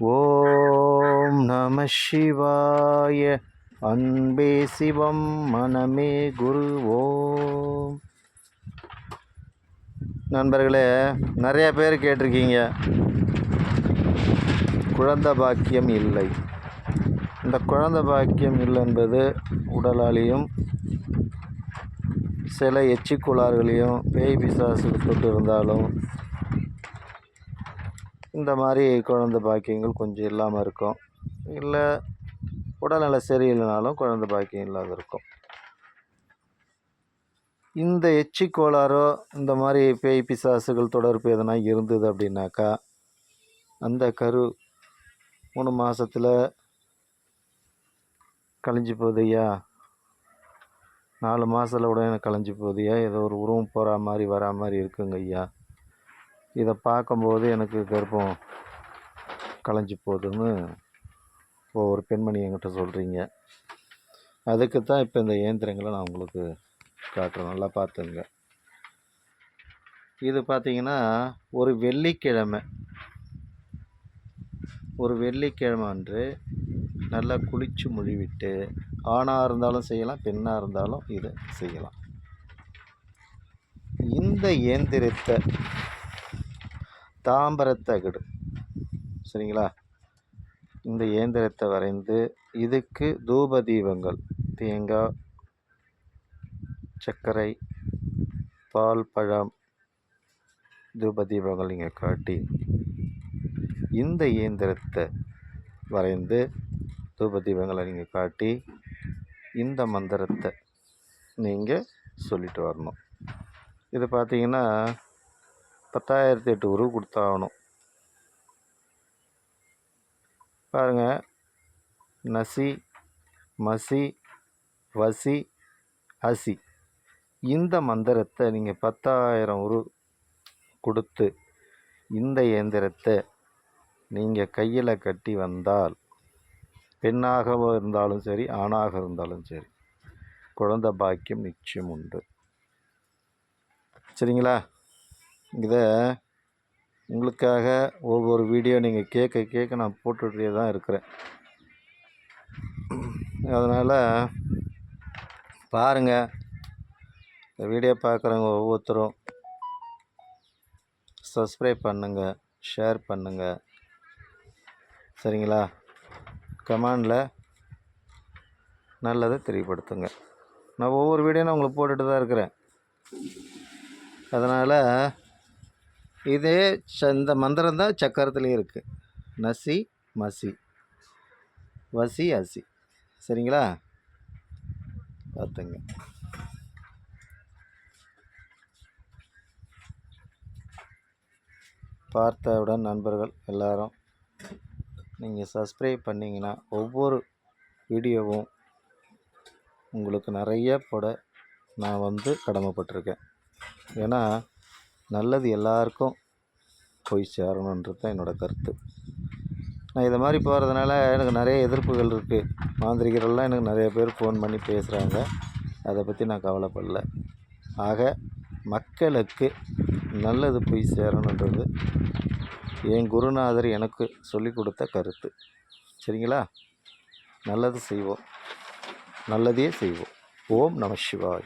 ஓம் நம சிவாய. அன்பே சிவம் மனமே குரு ஓம். நண்பர்களே நிறைய பேர் கேட்டிருக்கீங்க. குழந்தை பாக்கியம் இல்லை. இந்த குழந்தை பாக்கியம் இல்லை என்பது உடலாலையும் சில எச்சிக்குளார்களையும் பேய் பிசாசு தொட்டு இருந்தாலும் இந்த மாதிரி குழந்தை பாக்கியங்கள் கொஞ்சம் இல்லாமல் இருக்கும். இல்லை உடல்நல சரியில்லைனாலும் குழந்தை பாக்கியம் இல்லாத இருக்கும். இந்த எச்சி கோளாறோ இந்த மாதிரி பேய் பிசாசுகள் தொடர்பு எதனா இருந்தது அப்படின்னாக்கா அந்த கரு மூணு மாதத்தில் கழிஞ்சு போதையா நாலு மாதத்தில் உடனே கலைஞ்சி போகுதையா ஏதோ ஒரு உருவம் போகிற மாதிரி வரா மாதிரி இருக்குங்க ஐயா இதை பார்க்கும்போது எனக்கு கர்ப்பம் களைஞ்சி போகுதுன்னு ஒவ்வொரு பெண்மணி என்கிட்ட சொல்கிறீங்க அதுக்கு தான் இப்போ இந்த இயந்திரங்களை நான் உங்களுக்கு காட்டுறேன். நல்லா பார்த்துங்க. இது பார்த்திங்கன்னா ஒரு வெள்ளிக்கிழமை. ஒரு வெள்ளிக்கிழமை அன்று நல்லா குளித்து முழுவிட்டு ஆணாக இருந்தாலும் செய்யலாம் பெண்ணாக இருந்தாலும் இதை செய்யலாம். இந்த இயந்திரத்தை தாம்பரத்தகடு. சரிங்களா? இந்த இயந்திரத்தை வரைந்து இதுக்கு தூப தீபங்கள் தேங்காய் சர்க்கரை பால் பழம் தூப தீபங்கள் நீங்கள் காட்டி இந்த இயந்திரத்தை வரைந்து தூப தீபங்களை நீங்கள் காட்டி இந்த மந்திரத்தை நீங்கள் சொல்லிட்டு வரணும். இது பார்த்தீங்கன்னா பத்தாயிரத்தி எட்டு கொடுத்தாகணும். பாருங்கள் நசி மசி வசி அசி. இந்த மந்திரத்தை நீங்கள் பத்தாயிரம் உரு கொடுத்து இந்த இயந்திரத்தை நீங்கள் கையில் கட்டி வந்தால் பெண்ணாக இருந்தாலும் சரி ஆணாக இருந்தாலும் சரி குழந்தை பாக்கியம் நிச்சயம் உண்டு. சரிங்களா? இதை உங்களுக்காக ஒவ்வொரு வீடியோ நீங்கள் கேட்க கேட்க நான் போட்டுகிட்டே தான் இருக்கிறேன். அதனால் பாருங்கள் இந்த வீடியோ பார்க்குறவங்க ஒவ்வொருத்தரும் சப்ஸ்கிரைப் பண்ணுங்கள் ஷேர் பண்ணுங்கள் சரிங்களா? கமெண்டில் நல்லதை தெரியப்படுத்துங்க. நான் ஒவ்வொரு வீடியோ நான் உங்களுக்கு போட்டுட்டு தான் இருக்கிறேன். அதனால் இதே ச இந்த மந்திரம் தான் சக்கரத்துலேயும் இருக்குது நசி மசி. வசி அசி. சரிங்களா? பார்த்துங்க. பார்த்தவுடன் நண்பர்கள் எல்லாரும் நீங்கள் சப்ஸ்கிரைப் பண்ணிங்கன்னா ஒவ்வொரு வீடியோவும் உங்களுக்கு நிறைய போட நான் வந்து கடமைப்பட்டிருக்கேன். ஏன்னா நல்லது எல்லாருக்கும் போய் சேரணுன்றது தான் என்னோடய கருத்து. நான் இதை மாதிரி போகிறதுனால எனக்கு நிறைய எதிர்ப்புகள் இருக்குது மாந்திரிகரெல்லாம் எனக்கு நிறைய பேர் ஃபோன் பண்ணி பேசுகிறாங்க அதை பற்றி நான் கவலைப்படல. ஆக மக்களுக்கு நல்லது போய் சேரணுன்றது என் குருநாதர் எனக்கு சொல்லிக் கொடுத்த கருத்து. சரிங்களா? நல்லது செய்வோம். நல்லதையே செய்வோம். ஓம் நம சிவாய.